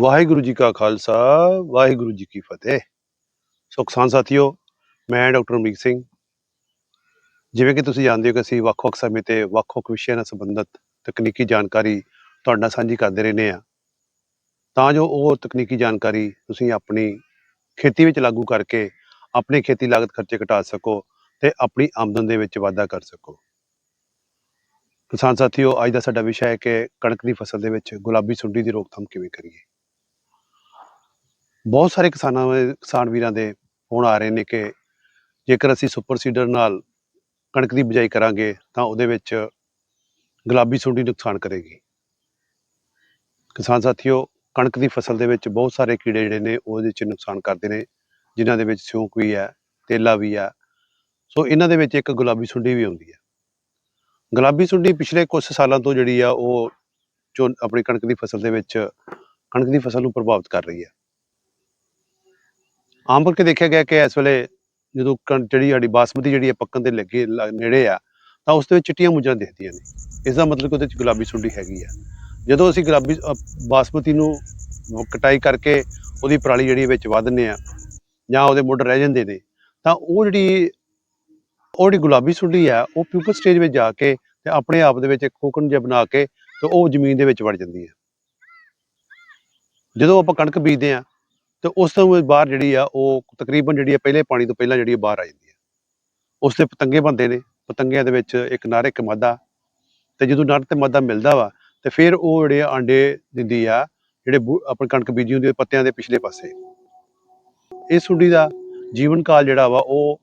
ਵਾਹਿਗੁਰੂ ਜੀ ਕਾ ਖਾਲਸਾ, ਵਾਹਿਗੁਰੂ ਜੀ ਕੀ ਫਤਿਹ। ਸੋ ਕਿਸਾਨ ਸਾਥੀਓ, ਮੈਂ ਡਾਕਟਰ ਅਮਰੀਕ ਸਿੰਘ। ਜਿਵੇਂ ਕਿ ਤੁਸੀਂ ਜਾਣਦੇ ਹੋ ਕਿ ਅਸੀਂ ਵੱਖ-ਵੱਖ ਸਮੇਂ ਤੇ ਵੱਖ-ਵੱਖ ਵਿਸ਼ਿਆਂ ਨਾਲ ਸੰਬੰਧਿਤ ਤਕਨੀਕੀ ਜਾਣਕਾਰੀ ਤੁਹਾਡੇ ਨਾਲ ਸਾਂਝੀ ਕਰਦੇ ਰਹਿੰਦੇ ਆ ਤਾਂ ਜੋ ਉਹ ਤਕਨੀਕੀ ਜਾਣਕਾਰੀ ਤੁਸੀਂ ਆਪਣੀ ਖੇਤੀ ਵਿੱਚ ਲਾਗੂ ਕਰਕੇ ਆਪਣੀ ਖੇਤੀ ਲਾਗਤ ਖਰਚੇ ਘਟਾ ਸਕੋ ਤੇ ਆਪਣੀ ਆਮਦਨ ਦੇ ਵਿੱਚ ਵਾਧਾ ਕਰ ਸਕੋ। ਕਿਸਾਨ ਸਾਥੀਓ, ਅੱਜ ਦਾ ਸਾਡਾ ਵਿਸ਼ਾ ਹੈ ਕਿ ਕਣਕ ਦੀ ਫਸਲ ਦੇ ਵਿੱਚ ਗੁਲਾਬੀ ਸੁੰਡੀ ਦੀ ਰੋਕਥਾਮ ਕਿਵੇਂ ਕਰੀਏ। ਬਹੁਤ ਸਾਰੇ ਕਿਸਾਨਾਂ ਕਿਸਾਨ ਵੀਰਾਂ ਦੇ ਫੋਨ ਆ ਰਹੇ ਨੇ ਕਿ ਜੇਕਰ ਅਸੀਂ ਸੁਪਰ ਸੀਡਰ ਨਾਲ ਕਣਕ ਦੀ ਬਿਜਾਈ ਕਰਾਂਗੇ, ਤਾਂ ਉਹਦੇ ਵਿੱਚ ਗੁਲਾਬੀ ਸੁੰਡੀ ਨੁਕਸਾਨ ਕਰੇਗੀ। ਕਿਸਾਨ ਸਾਥੀਓ, ਕਣਕ ਦੀ ਫਸਲ ਦੇ ਵਿੱਚ ਬਹੁਤ ਸਾਰੇ ਕੀੜੇ ਜਿਹੜੇ ਨੇ ਉਹਦੇ ਵਿੱਚ ਨੁਕਸਾਨ ਕਰਦੇ ਨੇ, ਜਿਨ੍ਹਾਂ ਦੇ ਵਿੱਚ ਸਿਉਂਕ ਵੀ ਹੈ, ਤੇਲਾ ਵੀ ਹੈ। ਸੋ ਇਹਨਾਂ ਦੇ ਵਿੱਚ ਇੱਕ ਗੁਲਾਬੀ ਸੁੰਡੀ ਵੀ ਆਉਂਦੀ ਹੈ। ਗੁਲਾਬੀ ਸੁੰਡੀ ਪਿਛਲੇ ਕੁਝ ਸਾਲਾਂ ਤੋਂ ਜਿਹੜੀ ਆ, ਉਹ ਜੋ ਆਪਣੀ ਕਣਕ ਦੀ ਫਸਲ ਦੇ ਵਿੱਚ, ਕਣਕ ਦੀ ਫਸਲ ਨੂੰ ਪ੍ਰਭਾਵਿਤ ਕਰ ਰਹੀ ਹੈ। ਆਮ ਕਰਕੇ ਦੇਖਿਆ ਗਿਆ ਕਿ ਇਸ ਵੇਲੇ ਜਦੋਂ ਕਣ- ਜਿਹੜੀ ਸਾਡੀ ਬਾਸਮਤੀ ਜਿਹੜੀ ਹੈ ਪੱਕਣ ਦੇ ਲੱਗੇ ਲ- ਨੇੜੇ ਆ ਤਾਂ ਉਸ ਦੇ ਵਿੱਚ ਚਿੱਟੀਆਂ ਮੁੱਜਾਂ ਦਿਖਦੀਆਂ ਨੇ। ਇਸ ਦਾ ਮਤਲਬ ਕਿ ਉਹਦੇ ਵਿੱਚ ਗੁਲਾਬੀ ਸੁੰਡੀ ਹੈਗੀ ਆ। ਜਦੋਂ ਅਸੀਂ ਗੁਲਾਬੀ ਅ, ਬਾਸਮਤੀ ਨੂੰ ਕਟਾਈ ਕਰਕੇ ਉਹਦੀ ਪਰਾਲੀ ਜਿਹੜੀ ਵਿੱਚ ਵੱਧ ਦਿੰਦੇ ਆ ਜਾਂ ਉਹਦੇ ਮੁੱਢ ਰਹਿ ਜਾਂਦੇ ਨੇ ਤਾਂ ਉਹ ਜਿਹੜੀ ਉਹ ਜਿਹੜੀ ਗੁਲਾਬੀ ਸੁੰਡੀ ਆ ਉਹ ਪਿਊਪਲ ਸਟੇਜ ਵਿੱਚ ਜਾ ਕੇ ਤੇ ਆਪਣੇ ਆਪ ਦੇ ਵਿੱਚ ਇੱਕ ਕੋਕਣ ਜਿਹਾ ਬਣਾ ਕੇ ਤੇ ਉਹ ਜ਼ਮੀਨ ਦੇ ਵਿੱਚ ਵੜ ਜਾਂਦੀ ਹੈ ਜਦੋਂ ਆਪਾਂ ਕਣਕ ਬੀਜਦੇ ਆ ਤੇ ਉਸ ਤੋਂ ਬਾਹਰ ਜਿਹੜੀ ਆ ਉਹ ਤਕਰੀਬਨ ਜਿਹੜੀ ਆ ਪਹਿਲੇ ਪਾਣੀ ਤੋਂ ਪਹਿਲਾਂ ਜਿਹੜੀ ਆ ਬਾਹਰ ਆ ਜਾਂਦੀ ਹੈ ਉਸ ਦੇ ਪਤੰਗੇ ਬੰਦੇ ਨੇ, ਪਤੰਗਿਆਂ ਦੇ ਵਿੱਚ ਇੱਕ ਨਰ, ਇੱਕ ਮਾਦਾ ਤੇ ਜਦੋਂ ਨਰ ਤੇ ਮਾਦਾ ਮਿਲਦਾ ਵਾ ਤੇ ਫਿਰ ਉਹ ਜਿਹੜੇ ਆਂਡੇ ਦਿੰਦੀ ਆ, ਜਿਹੜੇ ਬੂ- ਕਣਕ ਬੀਜੀ ਹੁੰਦੀ ਆ ਪੱਤਿਆਂ ਦੇ ਪਿਛਲੇ ਪਾਸੇ। ਇਸ ਸੁੰਡੀ ਦਾ ਜੀਵਨ ਕਾਲ ਜਿਹੜਾ ਵਾ ਉਹ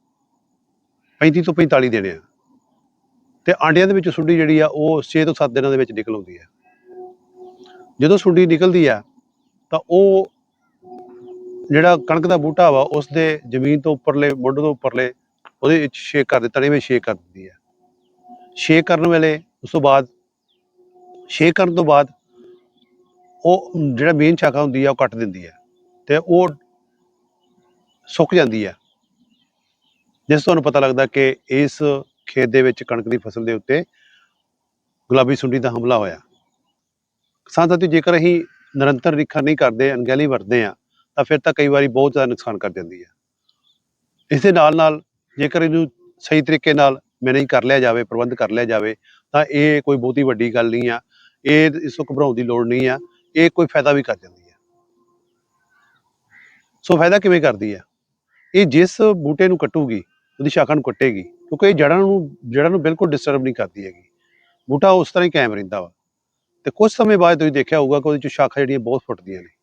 35 ਤੋਂ 45 ਦਿਨ ਆ। ਤੇ ਆਂਡਿਆਂ ਦੇ ਵਿੱਚ ਸੁੰਡੀ ਜਿਹੜੀ ਆ ਉਹ 6 ਤੋਂ 7 ਦਿਨਾਂ ਦੇ ਵਿੱਚ ਨਿਕਲ ਆਉਂਦੀ ਹੈ ਜਦੋਂ ਸੁੰਡੀ ਨਿਕਲਦੀ ਆ ਤਾਂ ਉਹ ਜਿਹੜਾ ਕਣਕ ਦਾ ਬੂਟਾ ਵਾ ਉਸ ਦੇ ਜ਼ਮੀਨ ਤੋਂ ਉੱਪਰਲੇ, ਮੁੱਢ ਤੋਂ ਉੱਪਰਲੇ, ਉਹਦੇ ਵਿੱਚ ਛੇਕ ਕਰ ਦਿੱਤਾ ਤਣੇ ਵਿੱਚ ਛੇਕ ਕਰ ਦਿੰਦੀ ਹੈ। ਛੇਕ ਕਰਨ ਵੇਲੇ, ਉਸ ਤੋਂ ਬਾਅਦ ਛੇਕ ਕਰਨ ਤੋਂ ਬਾਅਦ, ਉਹ ਜਿਹੜਾ ਮੇਨ ਸ਼ਾਖਾ ਹੁੰਦੀ ਆ ਉਹ ਕੱਟ ਦਿੰਦੀ ਹੈ ਤੇ ਉਹ ਸੁੱਕ ਜਾਂਦੀ ਹੈ। ਜਿਸ ਤੋਂ ਤੁਹਾਨੂੰ ਪਤਾ ਲੱਗਦਾ ਕਿ ਇਸ ਖੇਤ ਦੇ ਵਿੱਚ ਕਣਕ ਦੀ ਫਸਲ ਦੇ ਉੱਤੇ ਗੁਲਾਬੀ ਸੁੰਡੀ ਦਾ ਹਮਲਾ ਹੋਇਆ। ਕਿਸਾਨ ਸਾਥੀ ਜੇਕਰ ਅਸੀਂ ਨਿਰੰਤਰ ਰਿਖਾ ਨਹੀਂ ਕਰਦੇ, ਅਣਗਹਿਲੀ ਵਰਤਦੇ ਆ ਤਾਂ ਫਿਰ ਤਾਂ ਕਈ ਵਾਰੀ ਬਹੁਤ ਜ਼ਿਆਦਾ ਨੁਕਸਾਨ ਕਰ ਜਾਂਦੀ ਹੈ। ਇਸ ਦੇ ਨਾਲ ਨਾਲ ਜੇਕਰ ਇਹਨੂੰ ਸਹੀ ਤਰੀਕੇ ਨਾਲ ਮੈਨੇਜ ਕਰ ਲਿਆ ਜਾਵੇ, ਪ੍ਰਬੰਧ ਕਰ ਲਿਆ ਜਾਵੇ, ਤਾਂ ਇਹ ਕੋਈ ਬਹੁਤੀ ਵੱਡੀ ਗੱਲ ਨਹੀਂ ਆ। ਇਹ ਇਸ ਤੋਂ ਘਬਰਾਉਣ ਦੀ ਲੋੜ ਨਹੀਂ ਆ। ਇਹ ਕੋਈ ਫਾਇਦਾ ਵੀ ਕਰ ਜਾਂਦੀ ਹੈ ਸੋ ਫਾਇਦਾ ਕਿਵੇਂ ਕਰਦੀ ਹੈ ਇਹ ਜਿਸ ਬੂਟੇ ਨੂੰ ਕੱਟੂਗੀ, ਉਹਦੀ ਸ਼ਾਖਾ ਨੂੰ ਕੱਟੇਗੀ, ਕਿਉਂਕਿ ਇਹ ਜੜਾਂ ਨੂੰ ਜੜਾਂ ਨੂੰ ਬਿਲਕੁਲ ਡਿਸਟਰਬ ਨਹੀਂ ਕਰਦੀ ਹੈਗੀ। ਬੂਟਾ ਉਸ ਤਰ੍ਹਾਂ ਹੀ ਕਾਇਮ ਰਹਿੰਦਾ ਵਾ। ਤੇ ਕੁਝ ਸਮੇਂ ਬਾਅਦ ਤੁਸੀਂ ਦੇਖਿਆ ਹੋਊਗਾ ਕਿ ਉਹਦੇ ਚ ਸ਼ਾਖਾ ਜਿਹੜੀਆਂ ਬਹੁਤ ਫੁੱਟਦੀਆਂ ਨੇ।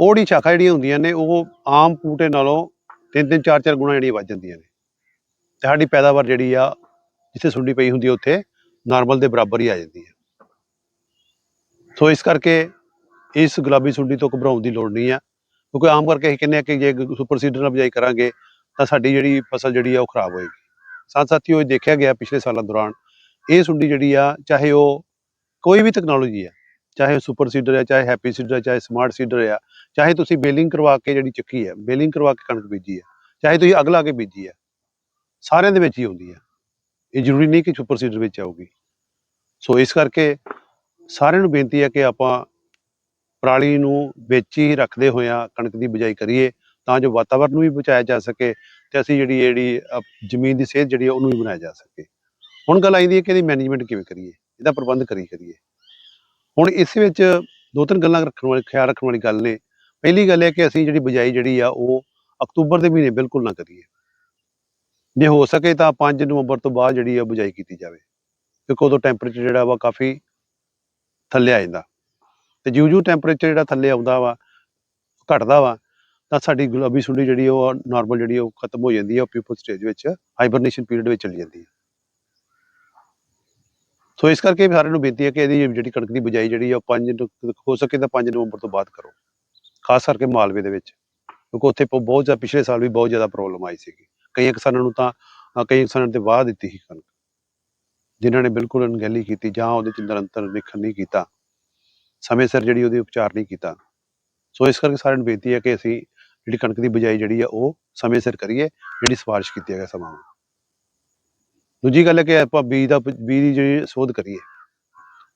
ਉਹ ਸ਼ਾਖਾ ਜਿਹੜੀਆਂ ਹੁੰਦੀਆਂ ਨੇ, ਉਹ ਆਮ ਬੂਟੇ ਨਾਲੋਂ ਤਿੰਨ ਤਿੰਨ, ਚਾਰ ਚਾਰ ਗੁਣਾ ਜਿਹੜੀਆਂ ਵੱਧ ਜਾਂਦੀਆਂ ਨੇ। ਤੇ ਸਾਡੀ ਪੈਦਾਵਾਰ ਜਿਹੜੀ ਆ, ਜਿੱਥੇ ਸੁੰਡੀ ਪਈ ਹੁੰਦੀ ਉੱਥੇ ਨਾਰਮਲ ਦੇ ਬਰਾਬਰ ਹੀ ਆ ਜਾਂਦੀ ਹੈ ਸੋ ਇਸ ਕਰਕੇ ਇਸ ਗੁਲਾਬੀ ਸੁੰਡੀ ਤੋਂ ਘਬਰਾਉਣ ਦੀ ਲੋੜ ਨਹੀਂ ਆ, ਕਿਉਂਕਿ ਆਮ ਕਰਕੇ ਅਸੀਂ ਕਹਿੰਦੇ ਆ ਕਿ ਜੇ ਸੁਪਰ ਸੀਡਰ ਨਾਲ ਬਿਜਾਈ ਕਰਾਂਗੇ, ਤਾਂ ਸਾਡੀ ਜਿਹੜੀ ਫਸਲ ਜਿਹੜੀ ਆ, ਉਹ ਖਰਾਬ ਹੋਏਗੀ। ਸਾਥ ਸਾਥੀਓ, ਇਹ ਦੇਖਿਆ ਗਿਆ ਪਿਛਲੇ ਸਾਲਾਂ ਦੌਰਾਨ, ਇਹ ਸੁੰਡੀ ਜਿਹੜੀ ਆ, ਚਾਹੇ ਉਹ ਕੋਈ ਵੀ ਟੈਕਨੋਲੋਜੀ ਆ ਚਾਹੇ ਉਹ ਸੁਪਰ ਸੀਡਰ ਹੈ ਚਾਹੇ ਹੈਪੀ ਸੀਡਰ ਹੈ ਚਾਹੇ ਸਮਾਰਟ ਸੀਡਰ ਆ, ਚਾਹੇ ਤੁਸੀਂ ਬੇਲਿੰਗ ਕਰਵਾ ਕੇ ਜਿਹੜੀ ਚੱਕੀ ਹੈ ਬੇਲਿੰਗ ਕਰਵਾ ਕੇ ਕਣਕ ਬੀਜੀ ਹੈ ਚਾਹੇ ਤੁਸੀਂ ਅਗਲਾ ਕੇ ਬੀਜੀ ਹੈ ਸਾਰਿਆਂ ਦੇ ਵਿੱਚ ਹੀ ਆਉਂਦੀ ਹੈ ਇਹ ਜ਼ਰੂਰੀ ਨਹੀਂ ਕਿ ਸੁਪਰ ਸੀਡਰ ਵਿੱਚ ਆਊਗੀ। ਸੋ ਇਸ ਕਰਕੇ ਸਾਰਿਆਂ ਨੂੰ ਬੇਨਤੀ ਹੈ ਕਿ ਆਪਾਂ ਪਰਾਲੀ ਨੂੰ ਵਿੱਚ ਹੀ ਰੱਖਦੇ ਹੋਇਆਂ ਕਣਕ ਦੀ ਬਿਜਾਈ ਕਰੀਏ, ਤਾਂ ਜੋ ਵਾਤਾਵਰਨ ਨੂੰ ਵੀ ਬਚਾਇਆ ਜਾ ਸਕੇ ਤੇ ਅਸੀਂ ਜਿਹੜੀ ਜਿਹੜੀ ਜ਼ਮੀਨ ਦੀ ਸਿਹਤ ਜਿਹੜੀ ਹੈ ਉਹਨੂੰ ਵੀ ਬਣਾਇਆ ਜਾ ਸਕੇ। ਹੁਣ ਗੱਲ ਆਈਦੀ ਹੈ ਕਿ ਇਹਦੀ ਮੈਨੇਜਮੈਂਟ ਕਿਵੇਂ ਕਰੀਏ, ਇਹਦਾ ਪ੍ਰਬੰਧ ਕਰੀ ਕਰੀਏ। ਹੁਣ ਇਸ ਵਿੱਚ ਦੋ ਤਿੰਨ ਗੱਲਾਂ ਰੱਖਣ ਵਾਲੀ, ਖਿਆਲ ਰੱਖਣ ਵਾਲੀ ਗੱਲ ਨੇ। ਪਹਿਲੀ ਗੱਲ ਹੈ ਕਿ ਅਸੀਂ ਜਿਹੜੀ ਬਿਜਾਈ ਜਿਹੜੀ ਆ, ਉਹ ਅਕਤੂਬਰ ਦੇ ਮਹੀਨੇ ਬਿਲਕੁਲ ਨਾ ਕਰੀਏ। ਜੇ ਹੋ ਸਕੇ ਤਾਂ 5 ਨਵੰਬਰ ਤੋਂ ਬਾਅਦ ਜਿਹੜੀ ਆ ਬਿਜਾਈ ਕੀਤੀ ਜਾਵੇ। ਕਿਉਂਕਿ ਉਦੋਂ ਟੈਂਪਰੇਚਰ ਜਿਹੜਾ ਵਾ ਕਾਫੀ ਥੱਲੇ ਆ ਜਾਂਦਾ। ਤੇ ਜਿਉਂ ਜਿਉਂ ਟੈਂਪਰੇਚਰ ਜਿਹੜਾ ਥੱਲੇ ਆਉਂਦਾ ਵਾ, ਘਟਦਾ ਵਾ, ਤਾਂ ਸਾਡੀ ਗੁਲਾਬੀ ਸੁੰਡੀ ਜਿਹੜੀ ਉਹ ਨਾਰਮਲ ਜਿਹੜੀ ਉਹ ਖਤਮ ਹੋ ਜਾਂਦੀ ਹੈ ਉਹ ਪੀਪਲ ਸਟੇਜ ਵਿੱਚ ਹਾਈਬਰਨੇਸ਼ਨ ਪੀਰੀਅਡ ਵਿੱਚ ਚਲੀ ਜਾਂਦੀ ਹੈ ਸੋ ਇਸ ਕਰਕੇ ਸਾਰਿਆਂ ਨੂੰ ਬੇਨਤੀ ਹੈ ਕਿ ਇਹਦੀ ਜਿਹੜੀ ਕਣਕ ਦੀ ਬਿਜਾਈ ਜਿਹੜੀ ਆ ਉਹ 5 ਹੋ ਸਕੇ ਤਾਂ 5 ਨਵੰਬਰ ਤੋਂ ਬਾਅਦ ਕਰੋ। ਖਾਸ ਕਰਕੇ ਮਾਲਵੇ ਦੇ ਵਿੱਚ। ਕਿਉਂਕਿ ਉੱਥੇ ਬਹੁਤ ਜ਼ਿਆਦਾ ਪਿਛਲੇ ਸਾਲ ਵੀ ਬਹੁਤ ਜ਼ਿਆਦਾ ਪ੍ਰੋਬਲਮ ਆਈ ਸੀਗੀ। ਕਈ ਕਿਸਾਨਾਂ ਨੂੰ ਤਾਂ ਕਈ ਕਿਸਾਨਾਂ ਤੇ ਵਾਹ ਦਿੱਤੀ ਸੀ ਕਣਕ। ਜਿਨ੍ਹਾਂ ਨੇ ਬਿਲਕੁਲ ਅਣਗਹਿਲੀ ਕੀਤੀ ਜਾਂ ਉਹਦੇ ਚ ਨਿਰੰਤਰ ਨਿਰੀਖਣ ਨਹੀਂ ਕੀਤਾ। ਸਮੇਂ ਸਿਰ ਜਿਹੜੀ ਉਹਦੀ ਉਪਚਾਰ ਨਹੀਂ ਕੀਤਾ। ਸੋ ਇਸ ਕਰਕੇ ਸਾਰਿਆਂ ਨੂੰ ਬੇਨਤੀ ਹੈ ਕਿ ਅਸੀਂ ਜਿਹੜੀ ਕਣਕ ਦੀ ਬਿਜਾਈ ਜਿਹੜੀ ਆ ਉਹ ਸਮੇਂ ਸਿਰ ਕਰੀਏ। ਜਿਹੜੀ ਸਿਫਾਰਿਸ਼ ਕੀਤੀ ਹੈਗਾ ਸਮਾਂ ਦੂਜੀ ਗੱਲ ਹੈ ਕਿ ਆਪਾਂ ਬੀਜ ਦਾ ਬੀਜ ਦੀ ਜਿਹੜੀ ਸੋਧ ਕਰੀਏ,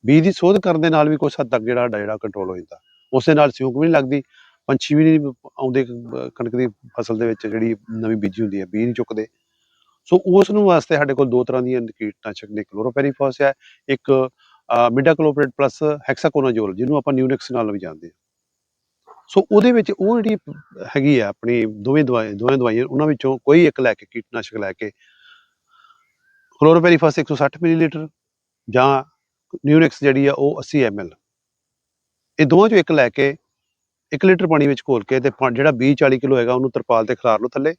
ਬੀਜ ਦੀ ਸੋਧ ਕਰਨ ਦੇ ਨਾਲ ਵੀ ਕੁਝ ਹੱਦ ਤੱਕ ਜਿਹੜਾ ਜਿਹੜਾ ਕੰਟਰੋਲ ਹੋ ਜਾਂਦਾ। ਉਸੇ ਨਾਲ ਸਿਉਂਕ ਵੀ ਨਹੀਂ ਲੱਗਦੀ, ਪੰਛੀ ਵੀ ਨਹੀਂ ਆਉਂਦੇ ਕਣਕ ਦੀ ਫਸਲ ਦੇ ਵਿੱਚ ਜਿਹੜੀ ਨਵੀਂ ਬੀਜੀ ਹੁੰਦੀ ਹੈ, ਬੀਜ ਨਹੀਂ ਚੁੱਕਦੇ। ਸੋ ਉਸ ਨੂੰ ਵਾਸਤੇ ਸਾਡੇ ਕੋਲ ਦੋ ਤਰ੍ਹਾਂ ਦੀਆਂ ਕੀਟਨਾਸ਼ਕ ਨੇ, ਕਲੋਰੋਪੈਰੀਫਾਸ ਹੈ, ਇੱਕ ਮਿਡਾਕਲੋਪ੍ਰੇਟ ਪਲੱਸ ਹੈਕਸਾਕੋਨਾਜ਼ੋਲ, ਜਿਹਨੂੰ ਆਪਾਂ ਨਿਊਨਿਕਸ ਨਾਲ ਵੀ ਜਾਣਦੇ ਹਾਂ। ਸੋ ਉਹਦੇ ਵਿੱਚ ਉਹ ਜਿਹੜੀ ਹੈਗੀ ਆ ਆਪਣੀ ਦੋਵੇਂ ਦਵਾਈ, ਦੋਵੇਂ ਦਵਾਈਆਂ, ਉਹਨਾਂ ਵਿੱਚੋਂ ਕੋਈ ਇੱਕ ਲੈ ਕੇ ਕੀਟਨਾਸ਼ਕ ਲੈ ਕੇ ਕਲੋਰੋਪੈਰੀਫਾਸ 160 ਮਿਲੀਲੀਟਰ ਜਾਂ ਨਿਊਨਿਕਸ ਜਿਹੜੀ ਆ ਉਹ 80 ml ਇਹ ਦੋਵਾਂ ਚੋਂ ਇੱਕ ਲੈ ਕੇ 1 ਲੀਟਰ ਪਾਣੀ ਵਿੱਚ ਘੋਲ ਕੇ ਤੇ ਪਾ- ਜਿਹੜਾ 20 40 ਕਿਲੋ ਹੈਗਾ ਉਹਨੂੰ ਤਰਪਾਲ ਤੇ ਖਿਲਾਰ ਲਓ ਥੱਲੇ।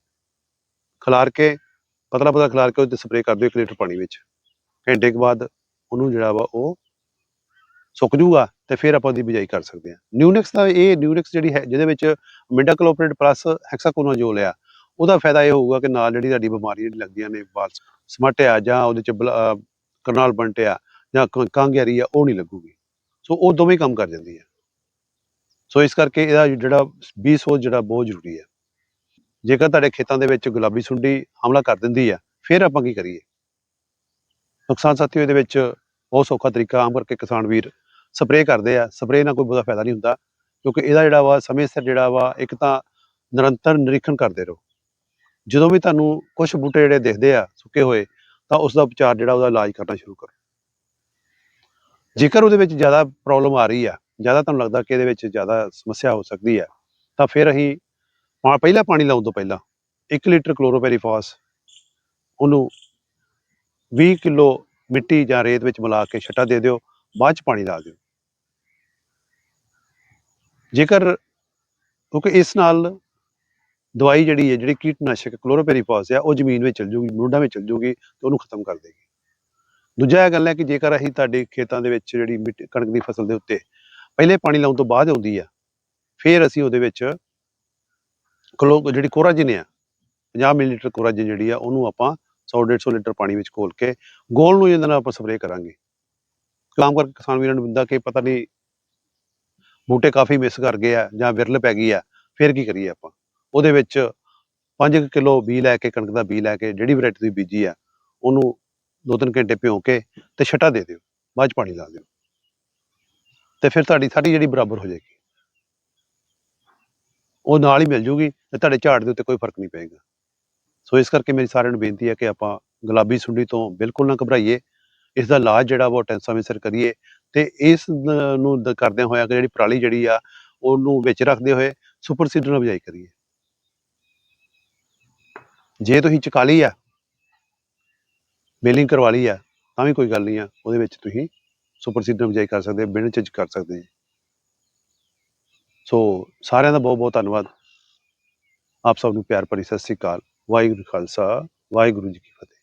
ਖਿਲਾਰ ਕੇ, ਪਤਲਾ ਪਤਲਾ ਖਿਲਾਰ ਕੇ ਉਹਦੇ ਸਪਰੇਅ ਕਰ ਦਿਓ 1 ਲੀਟਰ ਪਾਣੀ ਵਿੱਚ। ਘੰਟੇ ਕੁ ਬਾਅਦ ਉਹਨੂੰ ਜਿਹੜਾ ਵਾ ਉਹ ਸੁੱਕ ਜੂਗਾ ਤੇ ਫਿਰ ਆਪਾਂ ਉਹਦੀ ਬਿਜਾਈ ਕਰ ਸਕਦੇ ਹਾਂ। ਨਿਊਨਿਕਸ ਦਾ ਇਹ ਨਿਊਨਿਕਸ ਜਿਹੜੀ ਹੈ, ਜਿਹਦੇ ਵਿੱਚ ਮਿਡਾਕਲੋਪ੍ਰੇਟ ਪਲੱਸ ਹੈਕਸਾਕੋਨਾਜ਼ੋਲ ਆ ਉਹਦਾ ਫਾਇਦਾ ਇਹ ਹੋਊਗਾ ਕਿ ਨਾਲ ਜਿਹੜੀ ਤੁਹਾਡੀ ਬਿਮਾਰੀਆਂ ਜਿਹੜੀ ਲੱਗਦੀਆਂ ਨੇ ਵਾਲ ਸਮਟ ਜਾਂ ਉਹਦੇ ਚ ਕਰਨਾਲ ਬੰਟ ਆ ਜਾਂ ਕਾਂਗਿਆਰੀ ਆ, ਉਹ ਨਹੀਂ ਲੱਗੂਗੀ। ਸੋ ਉਹ ਦੋਵੇਂ ਕੰਮ ਕਰ ਜਾਂਦੀ ਹੈ ਸੋ ਇਸ ਕਰਕੇ ਇਹਦਾ ਜਿਹੜਾ 20 ਸੋਚ ਜਿਹੜਾ ਬਹੁਤ ਜ਼ਰੂਰੀ ਹੈ ਜੇਕਰ ਤੁਹਾਡੇ ਖੇਤਾਂ ਦੇ ਵਿੱਚ ਗੁਲਾਬੀ ਸੁੰਡੀ ਹਮਲਾ ਕਰ ਦਿੰਦੀ ਆ, ਫਿਰ ਆਪਾਂ ਕੀ ਕਰੀਏ? ਨੁਕਸਾਨ ਸਾਥੀਓ, ਇਹਦੇ ਵਿੱਚ ਬਹੁਤ ਸੌਖਾ ਤਰੀਕਾ ਆਮ ਕਰਕੇ ਕਿਸਾਨ ਵੀਰ ਸਪਰੇਅ ਕਰਦੇ ਆ। ਸਪਰੇਅ ਨਾਲ ਕੋਈ ਬਹੁਤਾ ਫਾਇਦਾ ਨਹੀਂ ਹੁੰਦਾ, ਕਿਉਂਕਿ ਇਹਦਾ ਜਿਹੜਾ ਵਾ ਸਮੇਂ ਸਿਰ ਜਿਹੜਾ ਵਾ ਇੱਕ ਤਾਂ ਨਿਰੰਤਰ ਨਿਰੀਖਣ ਕਰਦੇ ਰਹੋ। ਜਦੋਂ ਵੀ ਤੁਹਾਨੂੰ ਕੁਝ ਬੂਟੇ ਜਿਹੜੇ ਦਿਖਦੇ ਆ ਸੁੱਕੇ ਹੋਏ, ਤਾਂ ਉਸ ਦਾ ਉਪਚਾਰ ਜਿਹੜਾ ਉਹਦਾ ਇਲਾਜ ਕਰਨਾ ਸ਼ੁਰੂ ਕਰੋ। ਜੇਕਰ ਉਹਦੇ ਵਿੱਚ ਜ਼ਿਆਦਾ ਪ੍ਰੋਬਲਮ ਆ ਰਹੀ ਆ, ਜ਼ਿਆਦਾ ਤੁਹਾਨੂੰ ਲੱਗਦਾ ਕਿ ਇਹਦੇ ਵਿੱਚ ਜ਼ਿਆਦਾ ਸਮੱਸਿਆ ਹੋ ਸਕਦੀ ਹੈ ਤਾਂ ਫਿਰ ਅਸੀਂ ਪਾ- ਪਹਿਲਾ ਪਾਣੀ ਲਾਉਣ ਤੋਂ ਪਹਿਲਾਂ 1 ਲੀਟਰ ਕਲੋਰੋਪੈਰੀਫਾਸ ਉਹਨੂੰ 20 ਕਿਲੋ ਮਿੱਟੀ ਜਾਂ ਰੇਤ ਵਿੱਚ ਮਿਲਾ ਕੇ ਛੱਟਾ ਦੇ ਦਿਓ, ਬਾਅਦ ਚ ਪਾਣੀ ਲਾ ਦਿਓ। ਜੇਕਰ ਕਿਉਂਕਿ ਇਸ ਨਾਲ ਦਵਾਈ ਜਿਹੜੀ ਹੈ, ਜਿਹੜੀ ਕੀਟਨਾਸ਼ਕ ਕਲੋਰੋਪੈਰੀਫਾਸ ਆ, ਉਹ ਜ਼ਮੀਨ ਵਿੱਚ ਚਲ ਜੂਗੀ, ਮੁੱਢਾਂ ਵਿੱਚ ਚਲ ਜੂਗੀ ਤੇ ਉਹਨੂੰ ਖਤਮ ਕਰ ਦੇਗੀ। ਦੂਜਾ ਇਹ ਗੱਲ ਹੈ ਕਿ ਜੇਕਰ ਅਸੀਂ ਤੁਹਾਡੇ ਖੇਤਾਂ ਦੇ ਵਿੱਚ ਜਿਹੜੀ ਮਿੱਟੀ, ਕਣਕ ਦੀ ਫਸਲ ਦੇ ਉੱਤੇ ਪਹਿਲੇ ਪਾਣੀ ਲਾਉਣ ਤੋਂ ਬਾਅਦ ਆਉਂਦੀ ਆ, ਫਿਰ ਅਸੀਂ ਉਹਦੇ ਵਿੱਚ ਕਲੋ, ਜਿਹੜੀ ਕੋਰਾਜਿਨ ਆ 50 ਮਿਲੀਲੀਟਰ ਕੋਰਾਜਿਨ ਜਿਹੜੀ ਆ, ਉਹਨੂੰ ਆਪਾਂ 100 150 ਲੀਟਰ ਪਾਣੀ ਵਿੱਚ ਘੋਲ ਕੇ ਗੋਲ ਨੂੰ ਇਹਦੇ ਨਾਲ ਆਪਾਂ ਸਪਰੇਅ ਕਰਾਂਗੇ। ਕੰਮ ਕਰਕੇ ਕਿਸਾਨ ਵੀਰਾਂ ਨੂੰ ਹੁੰਦਾ ਕਿ ਪਤਾ ਨਹੀਂ ਬੂਟੇ ਕਾਫੀ ਮਿਸ ਕਰ ਗਏ ਆ ਜਾਂ ਵਿਰਲ ਪੈ ਗਈ ਆ, ਫਿਰ ਕੀ ਕਰੀਏ ਆਪਾਂ? ਉਹਦੇ ਵਿੱਚ 5 ਕਿਲੋ ਬੀ ਲੈ ਕੇ, ਕਣਕ ਦਾ ਬੀ ਲੈ ਕੇ, ਜਿਹੜੀ ਵੈਰਾਈਟੀ ਤੁਸੀਂ ਬੀਜੀ ਆ, ਉਹਨੂੰ ਦੋ ਤਿੰਨ ਘੰਟੇ ਭਿਉਂ ਕੇ ਤੇ ਛਟਾ ਦੇ ਦਿਓ, ਬਾਅਦ ਚ ਪਾਣੀ ਲਾ ਦਿਓ। ਤੇ ਫਿਰ ਤੁਹਾਡੀ ਸਾਰੀ ਜਿਹੜੀ ਬਰਾਬਰ ਹੋ ਜਾਏਗੀ। ਉਹ ਨਾਲ ਹੀ ਮਿਲ ਜੂਗੀ ਤੇ ਤੁਹਾਡੇ ਝਾੜ ਦੇ ਉੱਤੇ ਕੋਈ ਫ਼ਰਕ ਨਹੀਂ ਪਏਗਾ। ਸੋ ਇਸ ਕਰਕੇ ਮੇਰੀ ਸਾਰਿਆਂ ਨੂੰ ਬੇਨਤੀ ਹੈ ਕਿ ਆਪਾਂ ਗੁਲਾਬੀ ਸੁੰਡੀ ਤੋਂ ਬਿਲਕੁਲ ਨਾ ਘਬਰਾਈਏ। ਇਸ ਦਾ ਇਲਾਜ ਜਿਹੜਾ ਵਾ ਉਹ ਟੈਂਸਾਂ ਵਿੱਚ ਸਿਰ ਕਰੀਏ ਤੇ ਇਸ ਨੂੰ ਕਰਦਿਆਂ ਹੋਇਆ ਕਿ ਜਿਹੜੀ ਪਰਾਲੀ ਜਿਹੜੀ ਆ, ਉਹਨੂੰ ਵਿੱਚ ਰੱਖਦੇ ਹੋਏ ਸੁਪਰ ਸੀਡਰ ਨਾਲ ਬਿਜਾਈ ਕਰੀਏ। ਜੇ ਤੁਸੀਂ ਚਕਾ ਲਈ ਆ ਮੇਲਿੰਗ ਕਰਵਾ ਲਈ ਆ, ਤਾਂ ਵੀ ਕੋਈ ਗੱਲ ਨਹੀਂ ਆ, ਉਹਦੇ ਵਿੱਚ ਤੁਸੀਂ ਸੁਪਰ ਸੀਡਰ ਬਿਜਾਈ ਕਰ ਸਕਦੇ ਬਿਨ ਚਿਜ ਕਰ ਸਕਦੇ ਸੋ ਸਾਰਿਆਂ ਦਾ ਬਹੁਤ ਬਹੁਤ ਧੰਨਵਾਦ। ਆਪ ਸਭ ਨੂੰ ਪਿਆਰ ਭਰੀ ਸਤਿ ਸ੍ਰੀ ਅਕਾਲ। ਵਾਹਿਗੁਰੂ ਖਾਲਸਾ, ਵਾਹਿਗੁਰੂ ਜੀ ਕੀ ਫਤਿਹ।